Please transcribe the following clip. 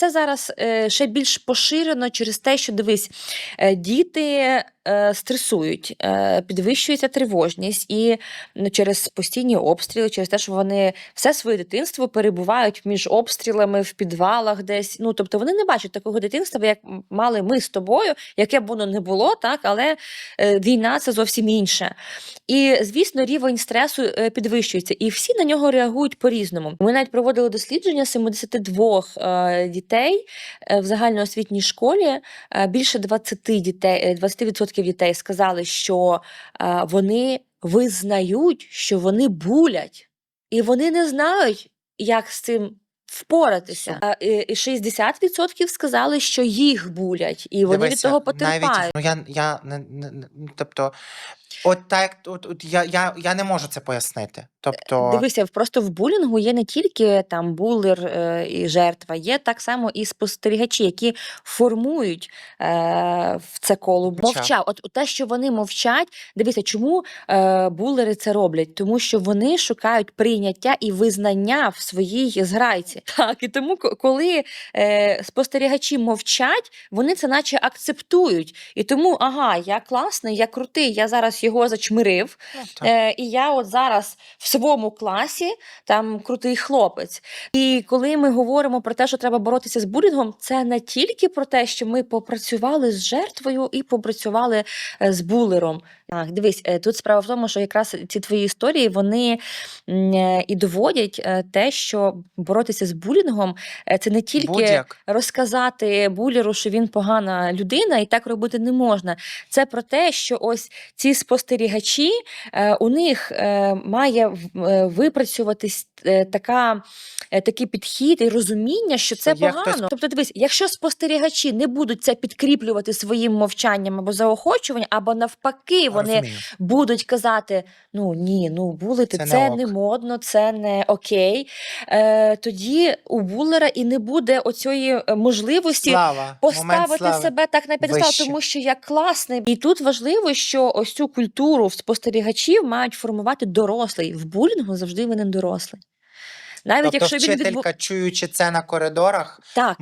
Це зараз е, ще більш поширено через те, що дивись, е, діти е, стресують, підвищується тривожність, і ну, через постійні обстріли, через те, що вони все своє дитинство перебувають між обстрілами в підвалах десь. Ну тобто вони не бачать такого дитинства, як мали ми з тобою, яке б воно не було, так але війна це зовсім інше. І звісно, рівень стресу підвищується, і всі на нього реагують по-різному. Ми навіть проводили дослідження 72 е, дітей е, в загальноосвітній школі. Е, Більше 20 дітей, е, 20% дітей сказали, що е, вони визнають, що вони булять, і вони не знають, як з цим. Впоратися, і і 60% сказали, що їх булять, і вони від того потерпають. Навіть, ну, я, я, не, не, не- ну, тобто, от так, от, от я, я, я не можу це пояснити. Тобто, Дивися, просто в булінгу є не тільки там булер е, і жертва, є так само і спостерігачі, які формують е, в це коло Мовчав. мовчав. От те, що вони мовчать, дивися, чому е, булери це роблять? Тому що вони шукають прийняття і визнання в своїй зграйці. Так, і тому, коли е, спостерігачі мовчать, вони це наче акцептують. І тому, ага, я класний, я крутий, я зараз його зачмирив. Е, і я от зараз в своєму класі там крутий хлопець. І коли ми говоримо про те, що треба боротися з булінгом, це не тільки про те, що ми попрацювали з жертвою і попрацювали е, з булером. Так, дивись, е, тут справа в тому, що якраз ці твої історії вони е, і доводять те, що боротися з булінгом е, це не тільки Будь-як. розказати булеру, що він погана людина, і так робити не можна. Це про те, що ось ці спостерігачі, е, у них е, має випрацюватись така, такий підхід і розуміння, що це є погано. хтось- Тобто, дивись, якщо спостерігачі не будуть це підкріплювати своїм мовчанням або заохочуванням, або навпаки, вони Розумію. будуть казати: ну ні, ну булити Це це, не не, модно, це не окей. Е, тоді у Буллера і не буде оцієї е, можливості Слава, поставити себе так на підстав, тому що я класний. І тут важливо, що ось цю культуру спостерігачів мають формувати дорослий. В булінгу завжди винен дорослий. Навіть Тобто якщо він відбу... вчителька, чуючи це на коридорах, так,